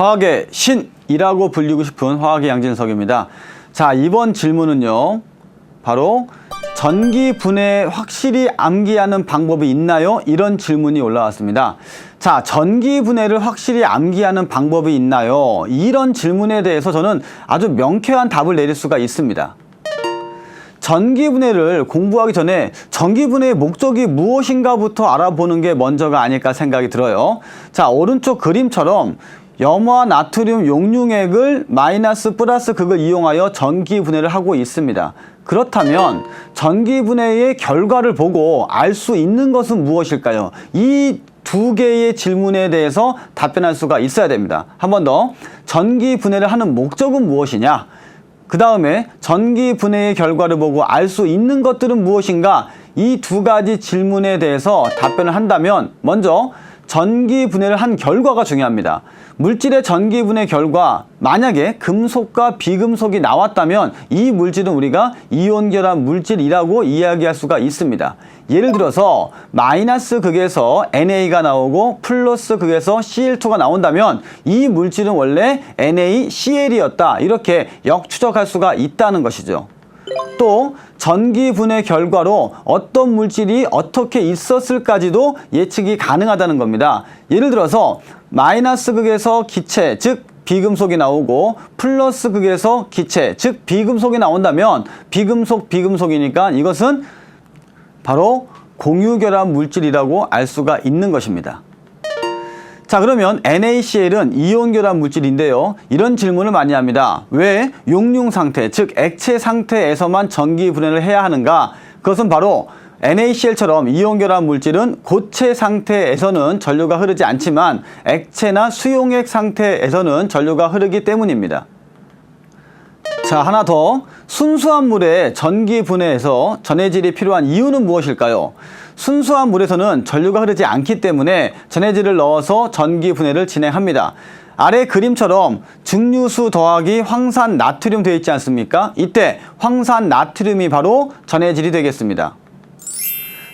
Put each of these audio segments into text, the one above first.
화학의 신이라고 불리고 싶은 화학의 양진석입니다. 자, 이번 질문은요. 바로 전기 분해 확실히 암기하는 방법이 있나요? 이런 질문이 올라왔습니다. 자, 전기 분해를 확실히 암기하는 방법이 있나요? 이런 질문에 대해서 저는 아주 명쾌한 답을 내릴 수가 있습니다. 전기분해를 공부하기 전에 전기분해의 목적이 무엇인가부터 알아보는 게 먼저가 아닐까 생각이 들어요. 자, 오른쪽 그림처럼 염화 나트륨 용융액을 마이너스 플러스 극을 이용하여 전기 분해를 하고 있습니다. 그렇다면 전기 분해의 결과를 보고 알 수 있는 것은 무엇일까요? 이두 개의 질문에 대해서 답변할 수가 있어야 됩니다. 한 번 더. 전기 분해를 하는 목적은 무엇이냐? 그 다음에 전기 분해의 결과를 보고 알 수 있는 것들은 무엇인가? 이 두 가지 질문에 대해서 답변을 한다면 먼저 전기 분해를 한 결과가 중요합니다. 물질의 전기 분해 결과 만약에 금속과 비금속이 나왔다면 이 물질은 우리가 이온 결합 물질이라고 이야기할 수가 있습니다. 예를 들어서 마이너스 극에서 NA가 나오고 플러스 극에서 Cl2가 나온다면 이 물질은 원래 NaCl이었다. 이렇게 역추적할 수가 있다는 것이죠. 또 전기 분해 결과로 어떤 물질이 어떻게 있었을까지도 예측이 가능하다는 겁니다. 예를 들어서 마이너스 극에서 기체 즉 비금속이 나오고 플러스 극에서 기체 즉 비금속이 나온다면 비금속 비금속이니까 이것은 바로 공유결합 물질이라고 알 수가 있는 것입니다. 자 그러면 NaCl은 이온 결합 물질인데요. 이런 질문을 많이 합니다. 왜 용융 상태, 즉 액체 상태에서만 전기 분해를 해야 하는가? 그것은 바로 NaCl처럼 이온 결합 물질은 고체 상태에서는 전류가 흐르지 않지만 액체나 수용액 상태에서는 전류가 흐르기 때문입니다. 자, 하나 더. 순수한 물에 전기 분해해서 전해질이 필요한 이유는 무엇일까요? 순수한 물에서는 전류가 흐르지 않기 때문에 전해질을 넣어서 전기 분해를 진행합니다. 아래 그림처럼 증류수 더하기 황산 나트륨 되어 있지 않습니까? 이때 황산 나트륨이 바로 전해질이 되겠습니다.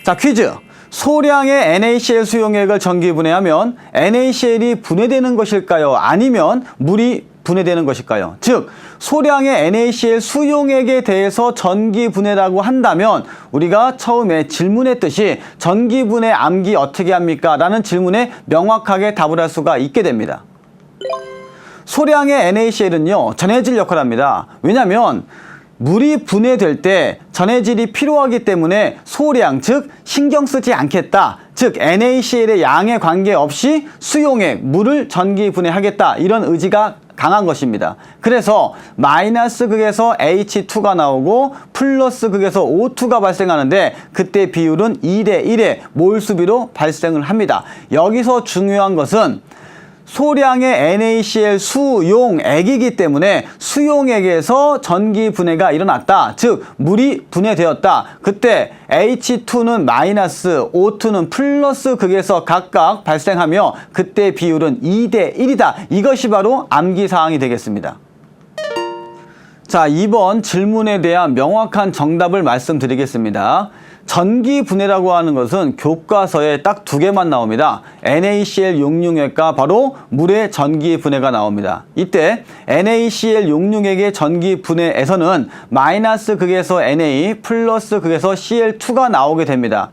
자, 퀴즈. 소량의 NaCl 수용액을 전기 분해하면 NaCl이 분해되는 것일까요? 아니면 물이 분해되는 것일까요? 즉, 소량의 NaCl 수용액에 대해서 전기 분해라고 한다면 우리가 처음에 질문했듯이 전기 분해 암기 어떻게 합니까? 라는 질문에 명확하게 답을 할 수가 있게 됩니다. 소량의 NaCl은요, 전해질 역할을 합니다. 왜냐하면 물이 분해될 때 전해질이 필요하기 때문에 소량, 즉 신경 쓰지 않겠다. 즉 NaCl의 양에 관계없이 수용액, 물을 전기 분해하겠다. 이런 의지가 강한 것입니다. 그래서 마이너스 극에서 H2가 나오고 플러스 극에서 O2가 발생하는데 그때 비율은 2대 1의 몰수비로 발생을 합니다. 여기서 중요한 것은 소량의 NaCl 수용액이기 때문에 수용액에서 전기 분해가 일어났다. 즉 물이 분해되었다. 그때 H2는 마이너스, O2는 플러스 극에서 각각 발생하며 그때 비율은 2대 1이다. 이것이 바로 암기 사항이 되겠습니다. 자, 이번 질문에 대한 명확한 정답을 말씀드리겠습니다. 전기 분해라고 하는 것은 교과서에 딱 두 개만 나옵니다. NaCl 용융액과 바로 물의 전기 분해가 나옵니다. 이때 NaCl 용융액의 전기 분해에서는 마이너스 극에서 Na 플러스 극에서 Cl2가 나오게 됩니다.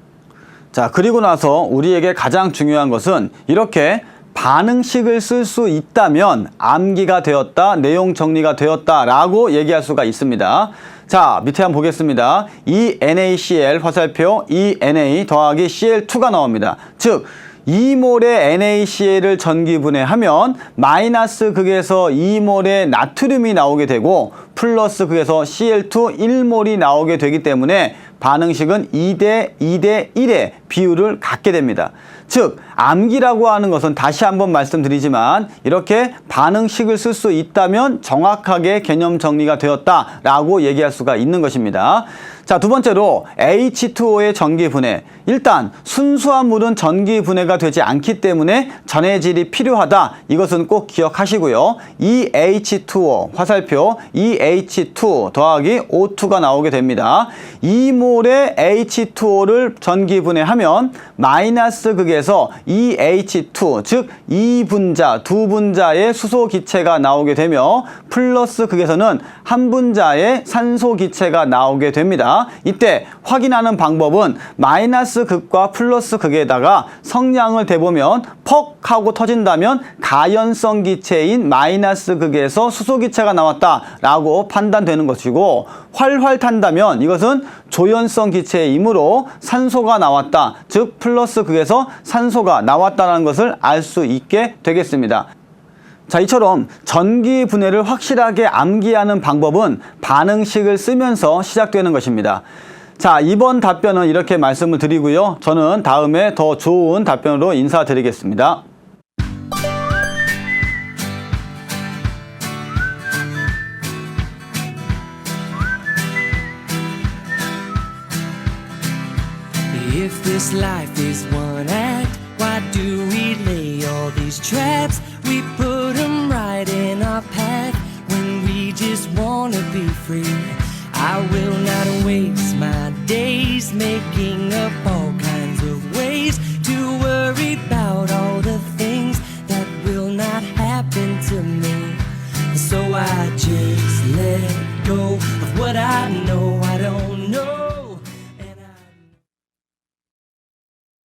자, 그리고 나서 우리에게 가장 중요한 것은 이렇게 반응식을 쓸 수 있다면 암기가 되었다, 내용 정리가 되었다 라고 얘기할 수가 있습니다. 자, 밑에 한번 보겠습니다. 이 NaCl 화살표 이 Na 더하기 Cl2가 나옵니다. 즉, 2몰의 NaCl을 전기분해하면 마이너스 극에서 2몰의 나트륨이 나오게 되고 플러스 극에서 Cl2 1몰이 나오게 되기 때문에 반응식은 2대 2대 1의 비율을 갖게 됩니다. 즉 암기라고 하는 것은 다시 한번 말씀드리지만 이렇게 반응식을 쓸 수 있다면 정확하게 개념 정리가 되었다라고 얘기할 수가 있는 것입니다. 자, 두 번째로 H2O의 전기 분해. 일단 순수한 물은 전기 분해가 되지 않기 때문에 전해질이 필요하다. 이것은 꼭 기억하시고요. 이 H2O 화살표 이 H2 더하기 O2가 나오게 됩니다. 2몰의 H2O를 전기 분해하면 마이너스 극에서 그래서 EH2 즉 2분자, 두 분자의 수소 기체가 나오게 되며 플러스 극에서는 한 분자의 산소 기체가 나오게 됩니다. 이때 확인하는 방법은 마이너스 극과 플러스 극에다가 성량을 대보면 퍽 하고 터진다면 가연성 기체인 마이너스 극에서 수소 기체가 나왔다라고 판단되는 것이고 활활 탄다면 이것은 조연성 기체이므로 산소가 나왔다. 즉 플러스 극에서 산소가 나왔다는 것을 알 수 있게 되겠습니다. 자, 이처럼 전기 분해를 확실하게 암기하는 방법은 반응식을 쓰면서 시작되는 것입니다. 자, 이번 답변은 이렇게 말씀을 드리고요. 저는 다음에 더 좋은 답변으로 인사드리겠습니다. If this life is one act, why do we lay all these traps? We put 'em right in our path when we just wanna be free. I will not waste my days making